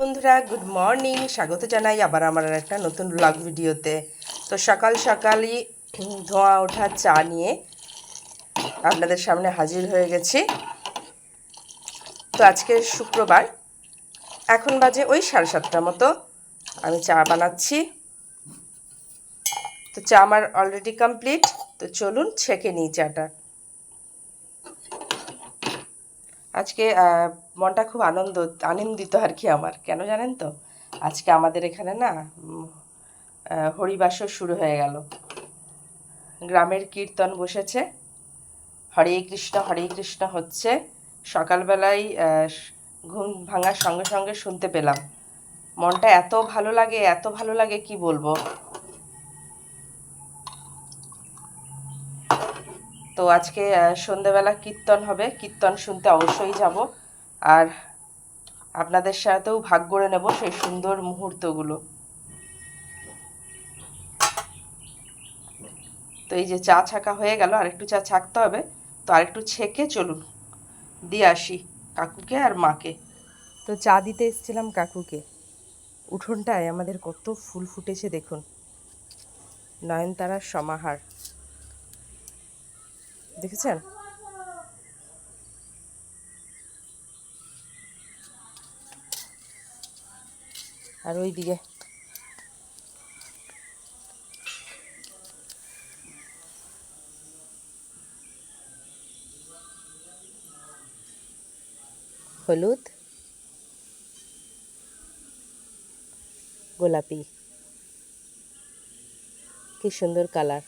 বন্ধুরা good morning স্বাগত জানাই আবার আমার একটা নতুন ব্লগ ভিডিওতে। তো সকাল সকালই ধোঁয়া ওঠা চা নিয়ে আপনাদের সামনে হাজির হয়ে গেছি। তো আজকে শুক্রবার, এখন বাজে ওই সাড়ে সাতটার মতো। আমি চা বানাচ্ছি। তো চা আমার অলরেডি কমপ্লিট তো চলুন ছেঁকে নিই চাটা। আজকে মনটা খুব আনন্দ, আনন্দিত আর কি আমার। কেন জানেন তো? আজকে আমাদের এখানে না হরিবাসর শুরু হয়ে গেল। গ্রামের কীর্তন বসেছে। হরে কৃষ্ণ হরে কৃষ্ণ হচ্ছে। সকালবেলায় ঘুম ভাঙার সঙ্গে সঙ্গে শুনতে পেলাম। মনটা এত ভালো লাগে, এত ভালো লাগে, কি বলব? তো আজকে সন্ধেবেলা কীর্তন হবে। কীর্তন শুনতে অবশ্যই যাব। আর আপনাদের সাথেও ভাগ করে নেব সেই সুন্দর মুহূর্তগুলো। তো এই যে চা ছাকা হয়ে গেল আরেকটু চা ছাকতে হবে। তো আরেকটু ছেঁকে চলুন। দিয়ে আসি কাকুকে আর মাকে। তো চা দিতে এসেছিলাম কাকুকে। উঠোনটায় আমাদের কত ফুল ফুটেছে দেখুন। নয়নতারার সমাহার। দেখেছেন? আর ওই দিকে হলুদ। গোলাপি। কি সুন্দর কালার।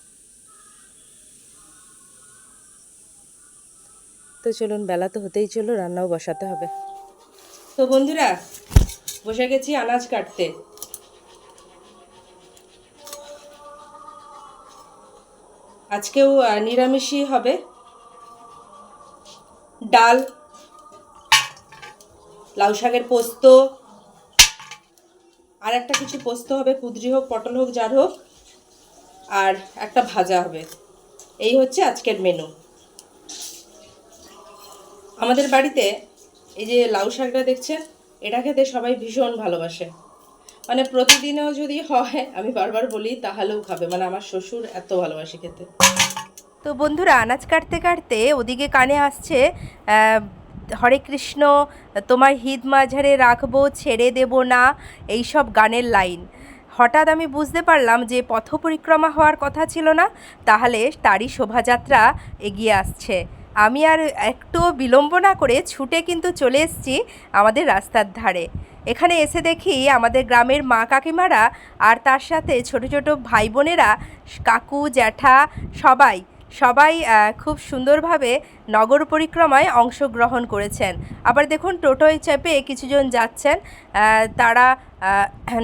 তো চলুন, বেলা তো হতেই চলো রান্নাও বসাতে হবে। তো বন্ধুরা, বসে গেছি আনাজ কাটতে। আজকেও নিরামিষই হবে। ডাল, লাউ শাকের পোস্ত, আর একটা কিছু পোস্ত হবে, কুদরি হোক, পটল হোক, যার হোক, আর একটা ভাজা হবে। এই হচ্ছে আজকের মেনু আমাদের বাড়িতে এই যে লাউ শাকটা দেখছেন, এটা খেতে সবাই ভীষণ ভালোবাসে। মানে প্রতিদিনও যদি হয়, আমি বারবার বলি, তাহলেও খাবে। মানে আমার শ্বশুর এত ভালোবাসে খেতে। তো বন্ধুরা, আনাজ কাটতে কাটতে ওদিকে কানে আসছে হরে কৃষ্ণ, তোমার হিদ মাঝারে রাখব, ছেড়ে দেব না এই সব গানের লাইন। হঠাৎ আমি বুঝতে পারলাম যে পথ পরিক্রমা হওয়ার কথা ছিল না, তাহলে তারই শোভাযাত্রা এগিয়ে আসছে। আমি আর একটু বিলম্ব না করে ছুটে কিন্তু চলে এসেছি আমাদের রাস্তার ধারে। এখানে এসে দেখি আমাদের গ্রামের মা কাকিমারা আর তার সাথে ছোট ছোট ভাই বোনেরা কাকু, জ্যাঠা সবাই সবাই খুব সুন্দরভাবে নগর পরিক্রমায় অংশগ্রহণ করেছেন। আবার দেখুন টোটোয় চেপে কিছুজন যাচ্ছেন তারা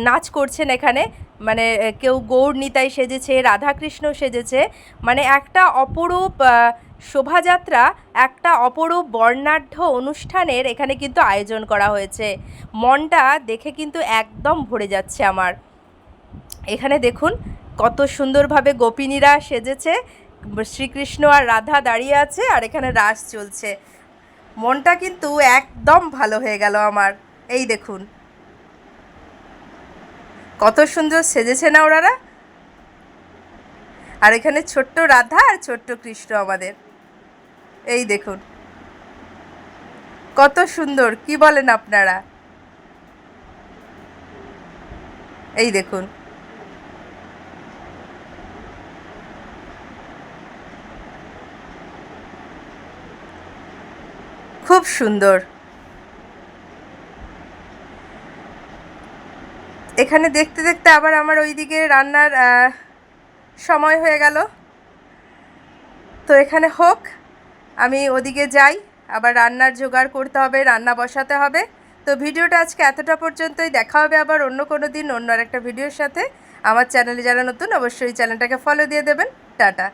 নাচ করছেন এখানে। মানে কেউ গৌর নিতাই সেজেছে, রাধাকৃষ্ণ সেজেছে। মানে একটা অপরূপ শোভাযাত্রা, একটা অপরূপ বর্ণাঢ্য অনুষ্ঠানের এখানে কিন্তু আয়োজন করা হয়েছে। মনটা দেখে কিন্তু একদম ভরে যাচ্ছে আমার। এখানে দেখুন, কত সুন্দরভাবে গোপিনীরা সেজেছে, শ্রীকৃষ্ণ আর রাধা দাঁড়িয়ে আছে, আর এখানে রাস চলছে। মনটা কিন্তু একদম ভালো হয়ে গেল আমার। এই দেখুন। কত সুন্দর সেজেছে না ওনারা আর এখানে ছোট্ট রাধা আর ছোট্ট কৃষ্ণ আমাদের। এই দেখুন। কত সুন্দর, কি বলেন আপনারা? এই দেখুন। খুব সুন্দর। এখানে দেখতে দেখতে আবার আমার ওইদিকে রান্নার সময় হয়ে গেল। তো এখানে হোক, আমি ওদিকে যাই, আবার রান্নার জোগাড় করতে হবে, রান্না বসাতে হবে। তো ভিডিওটা আজকে এতটা পর্যন্তই, দেখা হবে আবার অন্য কোনো দিন অন্য আর একটা ভিডিওর সাথে। আমার চ্যানেলে যারা নতুন, অবশ্যই চ্যানেলটাকে ফলো দিয়ে দেবেন। টাটা।